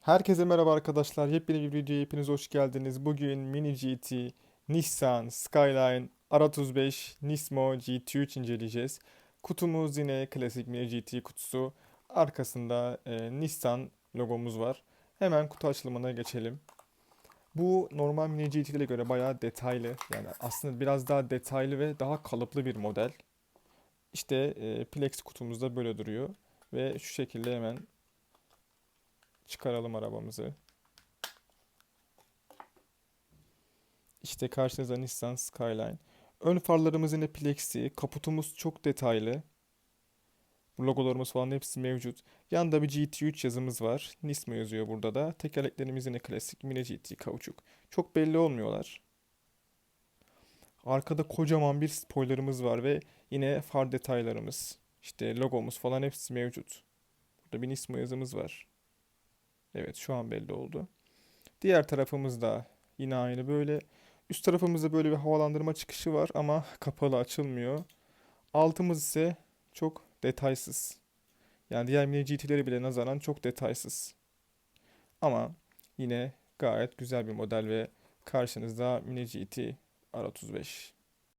Herkese merhaba arkadaşlar. Yepyeni bir videoya hepiniz hoş geldiniz. Bugün Mini GT, Nissan Skyline, R35, Nismo GT3 inceleyeceğiz. Kutumuz yine klasik Mini GT kutusu. Arkasında e, Nissan logomuz var. Hemen kutu açılımına geçelim. Bu normal Mini GT'lere göre bayağı detaylı. Yani aslında biraz daha detaylı ve daha kalıplı bir model. İşte e, Plex kutumuzda böyle duruyor. Ve şu şekilde hemen Çıkaralım arabamızı. İşte karşınızda Nissan Skyline. Ön farlarımız yine plexi. Kaputumuz çok detaylı. Logolarımız falan hepsi mevcut. Yanında bir GT3 yazımız var. Nismo yazıyor burada da. Tekerleklerimiz yine klasik Mini GT kauçuk. Çok belli olmuyorlar. Arkada kocaman bir spoilerımız var ve yine far detaylarımız. İşte logomuz falan hepsi mevcut. Burada bir Nismo yazımız var. Evet şu an belli oldu. Diğer tarafımızda yine aynı böyle. Üst tarafımızda böyle bir havalandırma çıkışı var ama kapalı açılmıyor. Altımız ise çok detaysız. Yani diğer mini GT'leri bile nazaran çok detaysız. Ama yine gayet güzel bir model ve karşınızda mini GT R35.